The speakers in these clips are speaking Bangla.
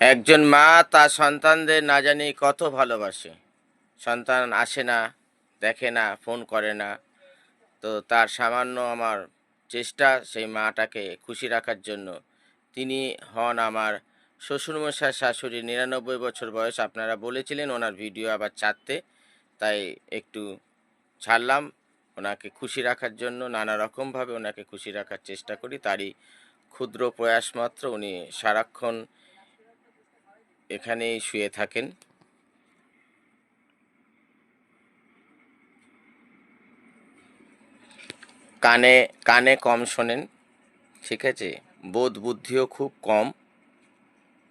একজন মা তার সন্তানদের না জানি কত ভালোবাসে। সন্তান আসে না, দেখে না, ফোন করে না। তো তার সামান্য আমার চেষ্টা সেই মাটাকে খুশি রাখার জন্য। তিনি হন আমার শ্বশুরমশাই, শাশুড়ি। নিরানব্বই বছর বয়স, আপনারা বলেছিলেন ওনার ভিডিও আবার ছাড়তে তাই একটু ছাড়লাম। ওনাকে খুশি রাখার জন্য, নানা রকমভাবে ওনাকে খুশি রাখার চেষ্টা করি। তারই ক্ষুদ্র প্রয়াস মাত্র উনি সারাক্ষণ এখানেই শুয়ে থাকেন। কানে কানে কম শোনেন, ঠিক আছে? বোধ বুদ্ধিও খুব কম।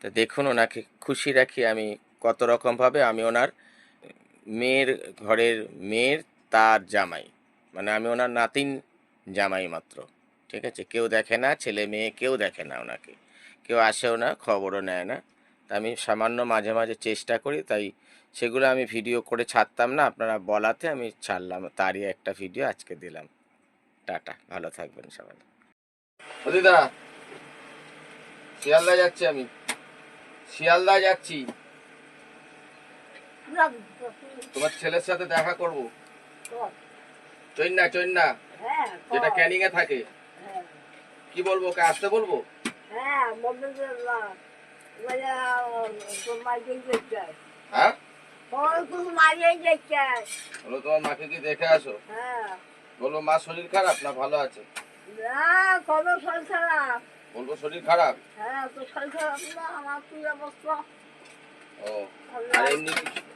তা দেখুন ওনাকে, খুশি রাখি আমি কত রকমভাবে আমি ওনার মেয়ের ঘরের মেয়ের তার জামাই। মানে আমি ওনার নাতিন জামাই মাত্র, ঠিক আছে? কেউ দেখে না, ছেলে মেয়ে কেউ দেখে না ওনাকে। কেউ আসেও না, খবরও নেয় না। আমি সামান্য মাঝে মাঝে চেষ্টা করি তাই সেগুলো আমি ভিডিও করে ছাড়তাম না। আপনারা বলাতে আমি ছাড়লাম। তারই একটা ভিডিও আজকে দিলাম। টাটা ভালো থাকবেন সবাই। দিদা শিয়ালদা যাচ্ছি আমি। শিয়ালদা যাচ্ছি। তোমার ছেলের সাথে দেখা করব। চৈন্না চৈন্না যেটা ক্যানিং এ থাকে। কি বলব ওকে আসতে বলব? হ্যাঁ বলো তোমার মাকে কি দেখে আসো? বলব মা শরীর খারাপ না ভালো আছে? বলব শরীর খারাপ? ও আর এমনি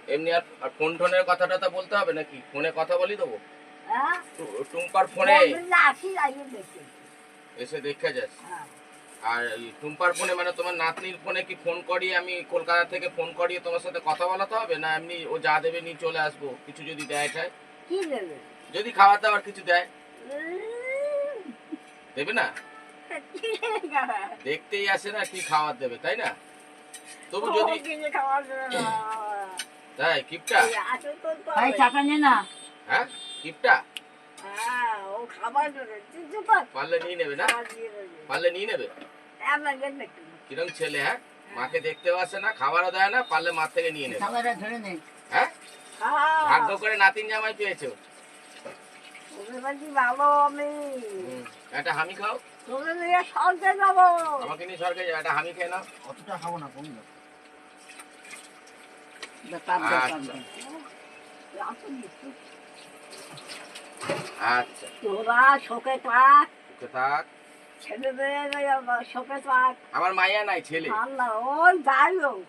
এমনি আর ফোন টোনের কথাটা তো বলতে হবে নাকি? ফোনে কথা বলি দেবো? টু- টুম্পার ফোনে এসে দেখে যাস। আর টুম্পার ফোনে মানে তোমার নাতনির ফোনে কি ফোন করিয়ে আমি কলকাতা থেকে ফোন করিয়ে তোমার সাথে কথা বলাতে হবে? না এমনি ও যা দেবে নিয়ে চলে আসব কিছু যদি দেয় ঠায় কি দেবে? যদি খাবার দাবার কিছু দেয়? দেবে না? দেখতেই আসে না কি খাবার দেবে তাই না? তবু যদি তাই কিপটা? ভাই টাকা নে না। হ্যাঁ? কিপটা? হ্যাঁ ও খাবার দেবে তুই চুপ কর। পারলে নিয়ে নেবে না? পারলে নিয়ে নেবে? কিরম ছেলে হ্যাঁ? মাকে দেখতেও আসে না খাবারও দেয় না পারলে মার থেকে নিয়ে নেবে। খাবারটা ধরে নে হ্যাঁ? হ্যাঁ, ভাগ্য করে নাতিন জামাই পেয়েছ। ভালো আমি। একটা হামি খাও। তোদের নিয়ে সরতে যাব। আমাকে নিয়ে সরকার যাও একটা হামি খেয়ে নাও। অতটা খাব না কম দাও আচ্ছা। আচ্ছা। তোরা থাক। শোকে থাক। আমার মাইয়া নাই ছেলে। ওই যাই হোক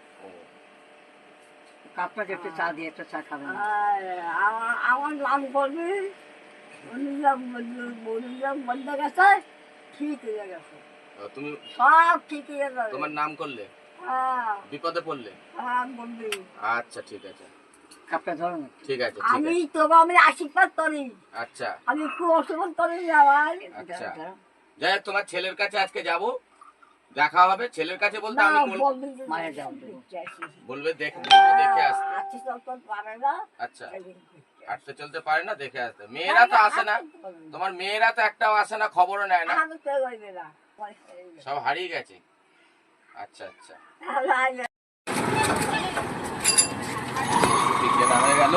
একটু চা দিয়ে একটা চা খাবেন। আমার- আমার নাম করবি অনুযাম অনুযাম বন্ধ গেছে ঠিক হয়ে গেছে তুমি সব ঠিক হয়ে যাবে তোমার নাম করলে? বিপদে পড়লে? আচ্ছা ঠিক আছে। কাপটা ধরো ঠিক আছে আমি তোকে আমি আশীর্বাদ করি। আচ্ছা। আমি খুব অসুবিধা করি আমার আচ্ছা। যাই হোক তোমার ছেলের কাছে আজকে যাব। দেখা হবে। ছেলের কাছে বলতে আমি বল- বলবি দেখ দেখে আসতে। আচ্ছা আচ্ছা। হাঁটতে চলতে পারে না দেখে আসতে। মেয়েরা তো আসে না। তোমার মেয়েরা তো একটাও আসে না খবরও নেয় না। সব হারিয়ে গেছে। আচ্ছা আচ্ছা। হয়ে গেল।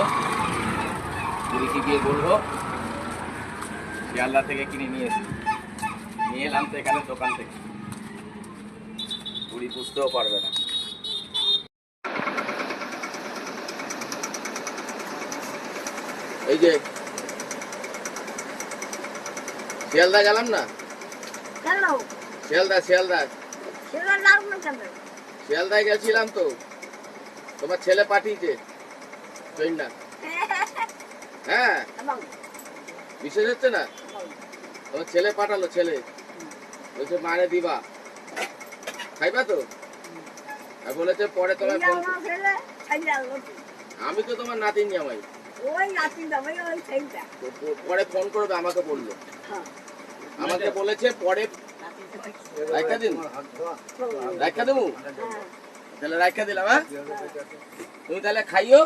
গিয়ে বলব। শিয়ালদা থেকে কিনে নিয়ে এসি। নিয়ে এলাম তো এখানে দোকান থেকে। বুঝতেও পারবে না। এই যে শিয়ালদা গেলাম না? শিয়ালদা শিয়ালদা। শিয়ালদায় গেছিলাম তো। তোমার ছেলে পাঠিয়েছে। না। হ্যাঁ। বিশেষ হচ্ছে না? তোমার ছেলে পাঠালো ছেলে। বলছে মারে দিবা। খাইবা তো? আর বলেছে পরে তোমায় ফোন? আমি তো তোমার নাতিন জামাই। ওই নাতি যাবে ওই সেইটা পরে ফোন করবে আমাকে বলল। হ্যাঁ। আমাকে বলেছে পরে রাখা দিন। রাখা দেবো? হ্যাঁ। তাহলে রাখা দিলাম হ্যাঁ? তুমি তাহলে খাইও।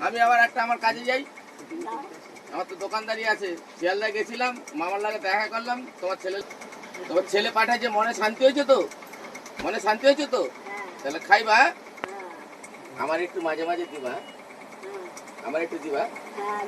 আমি আবার একটা আমার কাজে যাই। আমার তো দোকানদারি আছে। শিয়ালদা গেছিলাম মামার লাগে দেখা করলাম তোমার ছেলে তোমার ছেলে পাঠাচ্ছে মনে শান্তি হয়েছে তো? মনে শান্তি হয়েছে তো? হ্যাঁ। তাহলে খাইবা হ্যাঁ? আমার একটু মাঝে মাঝে দিবা হ্যাঁ? আমার একটু দিবা। হ্যাঁ